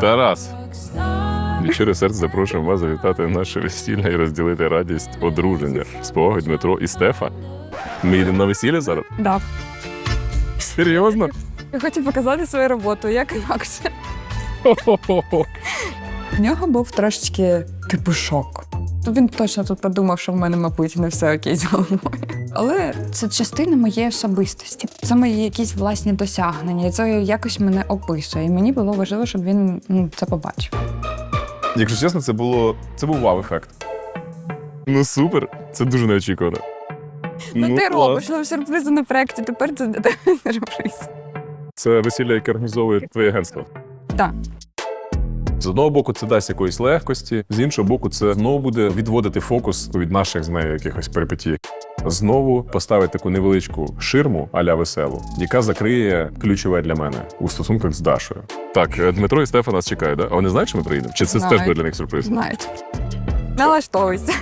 Тарас. Щире серце запрошуємо вас завітати на наше весілля і розділити радість одруження. Спогади Дмитро і Стефа. Ми їдемо на весілля зараз? Да. Серйозно? Я хочу показати свою роботу, як інакше. В нього був трошечки типу шок. Він точно тут подумав, що в мене, мабуть, не все окей з головою. Але це частина моєї особистості. Це мої якісь власні досягнення. І це якось мене описує. І мені було важливо, щоб він ну, це побачив. Якщо чесно, це було. Це був вау-ефект. Ну супер, це дуже неочікувано. Ну, ти клас. робиш ну, сюрпризи на проєкті, тепер це для тебе сюрприз. Це весілля, яке організовує твоє агентство. Так. З одного боку, це дасть якоїсь легкості, з іншого боку, це знову буде відводити фокус від наших з нею якихось перипетій. Знову поставити таку невеличку ширму аля веселу, яка закриє ключове для мене у стосунках з Дашою. Так, е, Дмитро і Стефа нас чекають, да? А вони знають, що ми приїдемо? Чи це Знають. теж буде для них сюрприз? Знають. Налаштовуйся.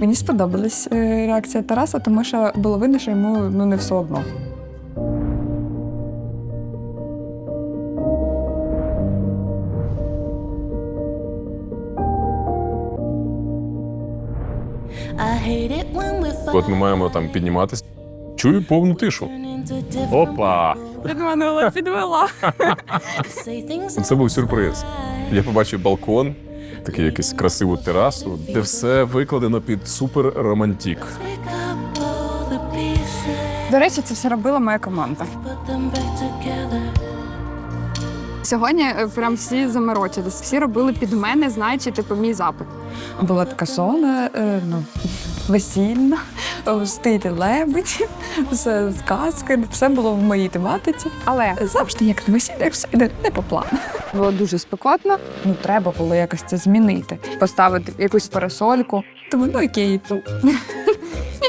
Мені сподобалась е, реакція Тараса, тому що було видно, що йому ну, не все одно. От ми маємо там підніматися. Чую повну тишу. Опа! Підманула, підвела. Це був сюрприз. Я побачив балкон, такий якийсь красиву терасу, де все викладено під супер романтік. До речі, це все робила моя команда. Сьогодні е, прям всі заморочились, всі робили під мене, знаючи типу мій запит. Була така зона, е, ну, весільна, в стилі лебедь, все сказки, все було в моїй тематиці. Але завжди, як на весіллях, все йде не по плану. Було дуже спекотно, ну треба було якось це змінити, поставити якусь парасольку. Тому ну окей, ну,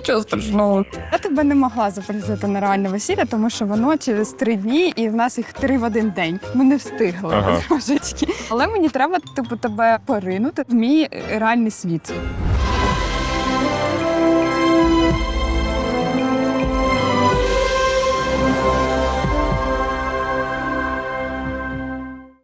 Нічого страшного. Я тебе не могла запросити на реальне весілля, тому що воно через три дні, і в нас їх три в один день. Ми не встигли Ага. трошечки. Але мені треба, типу, тебе поринути в мій реальний світ.